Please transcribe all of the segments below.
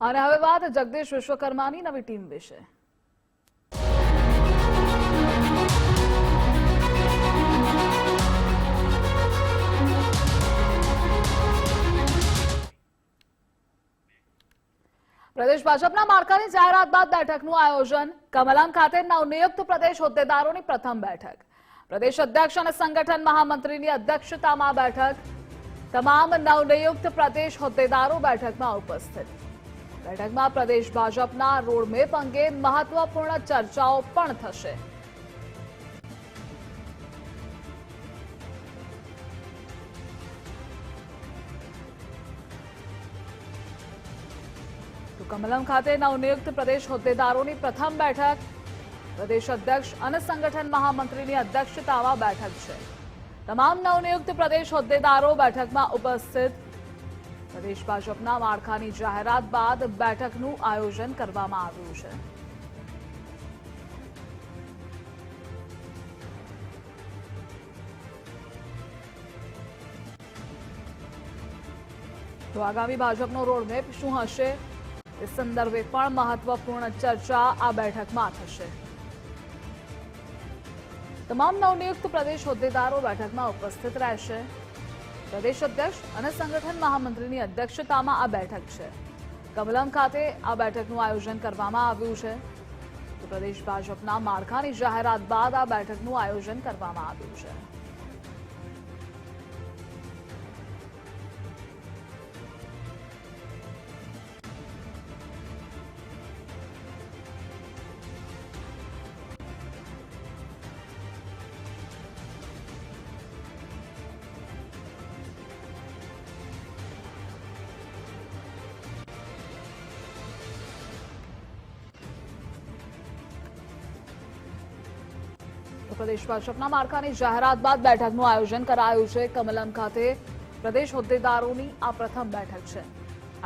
અને હવે વાત જગદીશ વિશ્વકર્માની નવી ટીમ વિશે. પ્રદેશ ભાજપના માળખાની જાહેરાત બાદ બેઠકનું આયોજન. કમલમ ખાતે નવનિયુક્ત પ્રદેશ હોદ્દેદારોની પ્રથમ બેઠક. પ્રદેશ અધ્યક્ષ અને સંગઠન મહામંત્રીની અધ્યક્ષતામાં બેઠક. તમામ નવનિયુક્ત પ્રદેશ હોદ્દેદારો બેઠકમાં ઉપસ્થિત. બેઠકમાં પ્રદેશ ભાજપના રોડમેપ અંગે મહત્વપૂર્ણ ચર્ચાઓ પણ થશે. કમલમ ખાતે નવનિયુક્ત પ્રદેશ હોદ્દેદારોની પ્રથમ બેઠક. પ્રદેશ અધ્યક્ષ અને સંગઠન મહામંત્રીની અધ્યક્ષતામાં બેઠક છે. તમામ નવનિયુક્ત પ્રદેશ હોદ્દેદારો બેઠકમાં ઉપસ્થિત પ્રદેશ ભાજપના માળખાની જાહેરાત બાદ બેઠકનું આયોજન કરવામાં આવ્યું છે. તો આગામી ભાજપનો રોડમેપ શું હશે? એ સંદર્ભે પણ મહત્વપૂર્ણ ચર્ચા આ બેઠકમાં થશે. તમામ નવનિયુક્ત પ્રદેશ હોદ્દેદારો બેઠકમાં ઉપસ્થિત રહેશે. પ્રદેશ અધ્યક્ષ અને સંગઠન મહામંત્રીની અધ્યક્ષતામાં આ બેઠક છે. કમલમ ખાતે આ બેઠકનું આયોજન કરવામાં આવ્યું છે. તો પ્રદેશ ભાજપના માળખાની જાહેરાત બાદ આ બેઠકનું આયોજન કરવામાં આવ્યું છે. પ્રદેશ ભાજપના માળખાની જાહેરાત બાદ બેઠકનું આયોજન કરાયું છે. કમલમ ખાતે પ્રદેશ હોદ્દેદારોની આ પ્રથમ બેઠક છે.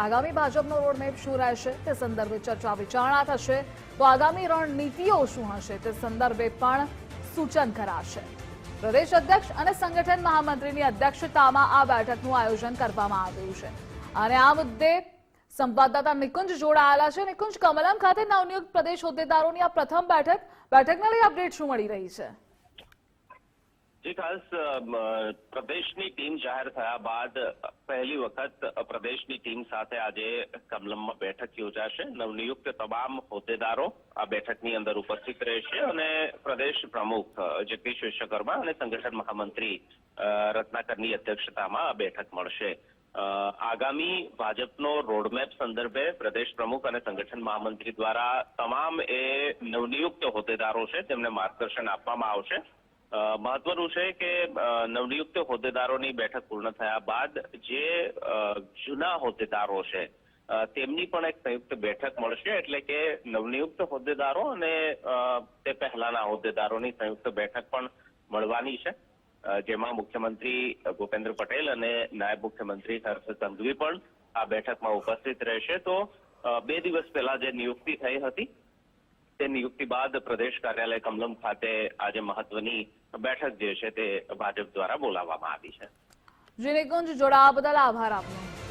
આગામી ભાજપનો રોડમેપ શું રહેશે તે સંદર્ભે ચર્ચા વિચારણા થશે. તો આગામી રણનીતિઓ શું હશે તે સંદર્ભે પણ સૂચન કરાશે. પ્રદેશ અધ્યક્ષ અને સંગઠન મહામંત્રીની અધ્યક્ષતામાં આ બેઠકનું આયોજન કરવામાં આવ્યું છે. અને આ મુદ્દે સંવાદદાતા નિકુંજ જોડાયેલા છે. નિકુંજ, કમલમ ખાતે નવનિયુક્ત પ્રદેશ હોદ્દેદારોની આ પ્રથમ બેઠક. બેઠકને લઈ અપડેટ શું મળી રહી છે? જી ખાસ પ્રદેશની ટીમ જાહેર થયા બાદ પહેલી વખત પ્રદેશની ટીમ સાથે આજે કમલમમાં બેઠક યોજાશે. નવનિયુક્ત તમામ હોદ્દેદારો આ બેઠકની અંદર ઉપસ્થિત રહેશે અને પ્રદેશ પ્રમુખ જગદીશ વિશ્વકર્મા અને સંગઠન મહામંત્રી રત્નાકરની અધ્યક્ષતામાં આ બેઠક મળશે. આગામી ભાજપનો રોડમેપ સંદર્ભે પ્રદેશ પ્રમુખ અને સંગઠન મહામંત્રી દ્વારા તમામ એ નવનિયુક્ત હોદ્દેદારો છે તેમને માર્ગદર્શન આપવામાં આવશે. મહત્વનું છે કે નવનિયુક્ત હોદ્દેદારોની બેઠક પૂર્ણ થયા બાદ જે જૂના હોદ્દેદારો છે તેમની પણ એક સંયુક્ત બેઠક મળશે એટલે કે નવનિયુક્ત હોદ્દેદારો અને તે પહેલાના હોદ્દેદારોની સંયુક્ત બેઠક પણ મળવાની છે. જેમાં મુખ્યમંત્રી ભૂપેન્દ્ર પટેલ અને નાયબ મુખ્યમંત્રી હર્ષ સંઘવી પણ આ બેઠકમાં ઉપસ્થિત રહેશે. તો બે દિવસ પહેલા જે નિયુક્તિ થઈ હતી તે નિયુક્તિ બાદ પ્રદેશ કાર્યાલય કમલમ ખાતે આજે મહત્વની બેઠક જે છે તે ભાજપ દ્વારા બોલાવવામાં આવી છે. જે નિકુંજ જોડાવા બદલ આભાર આપનો.